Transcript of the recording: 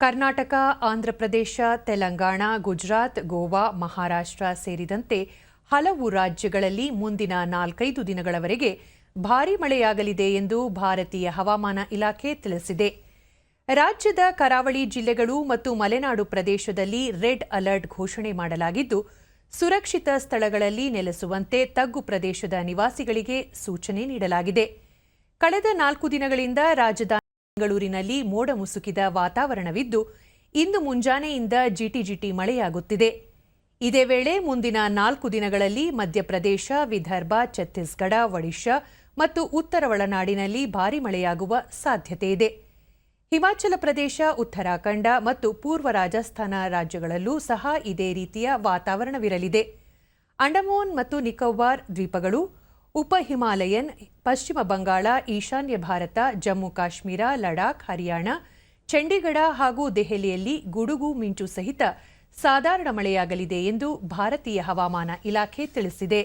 ಕರ್ನಾಟಕ ಆಂಧ್ರಪ್ರದೇಶ ತೆಲಂಗಾಣ, ಗುಜರಾತ್, ಗೋವಾ, ಮಹಾರಾಷ್ಟ್ರ ಸೇರಿದಂತೆ ಹಲವು ರಾಜ್ಯಗಳಲ್ಲಿ ಮುಂದಿನ ನಾಲ್ಕೈದು ದಿನಗಳವರೆಗೆ ಭಾರೀ ಮಳೆಯಾಗಲಿದೆ ಎಂದು ಭಾರತೀಯ ಹವಾಮಾನ ಇಲಾಖೆ ತಿಳಿಸಿದೆ. ರಾಜ್ಯದ ಕರಾವಳಿ ಜಿಲ್ಲೆಗಳು ಮತ್ತು ಮಲೆನಾಡು ಪ್ರದೇಶದಲ್ಲಿ ರೆಡ್ ಅಲರ್ಟ್ ಘೋಷಣೆ ಮಾಡಲಾಗಿದ್ದು, ಸುರಕ್ಷಿತ ಸ್ಥಳಗಳಲ್ಲಿ ನೆಲೆಸುವಂತೆ ತಗ್ಗು ಪ್ರದೇಶದ ನಿವಾಸಿಗಳಿಗೆ ಸೂಚನೆ ನೀಡಲಾಗಿದೆ. ಕಳೆದ ನಾಲ್ಕು ದಿನಗಳಿಂದ ರಾಜಧಾನಿ ಬೆಂಗಳೂರಿನಲ್ಲಿ ಮೋಡ ಮುಸುಕಿದ ವಾತಾವರಣವಿದ್ದು, ಇಂದು ಮುಂಜಾನೆಯಿಂದ ಜಿಟಿಜಿಟಿ ಮಳೆಯಾಗುತ್ತಿದೆ. ಇದೇ ವೇಳೆ ಮುಂದಿನ ನಾಲ್ಕು ದಿನಗಳಲ್ಲಿ ಮಧ್ಯಪ್ರದೇಶ, ವಿದರ್ಭ, ಛತ್ತೀಸ್ಗಢ, ಒಡಿಶಾ ಮತ್ತು ಉತ್ತರ ಒಳನಾಡಿನಲ್ಲಿ ಭಾರೀ ಮಳೆಯಾಗುವ ಸಾಧ್ಯತೆ ಇದೆ. ಹಿಮಾಚಲ ಪ್ರದೇಶ, ಉತ್ತರಾಖಂಡ ಮತ್ತು ಪೂರ್ವ ರಾಜಸ್ಥಾನ ರಾಜ್ಯಗಳಲ್ಲೂ ಸಹ ಇದೇ ರೀತಿಯ ವಾತಾವರಣವಿರಲಿದೆ. ಅಂಡಮಾನ್ ಮತ್ತು ನಿಕೋಬಾರ್ ದ್ವೀಪಗಳು ಉಪ ಹಿಮಾಲಯನ್, ಪಶ್ಚಿಮ ಬಂಗಾಳ, ಈಶಾನ್ಯ ಭಾರತ, ಜಮ್ಮು ಕಾಶ್ಮೀರ, ಲಡಾಖ್, ಹರಿಯಾಣ, ಚಂಡೀಗಢ ಹಾಗೂ ದೆಹಲಿಯಲ್ಲಿ ಗುಡುಗು ಮಿಂಚು ಸಹಿತ ಸಾಧಾರಣ ಮಳೆಯಾಗಲಿದೆ ಎಂದು ಭಾರತೀಯ ಹವಾಮಾನ ಇಲಾಖೆ ತಿಳಿಸಿದೆ.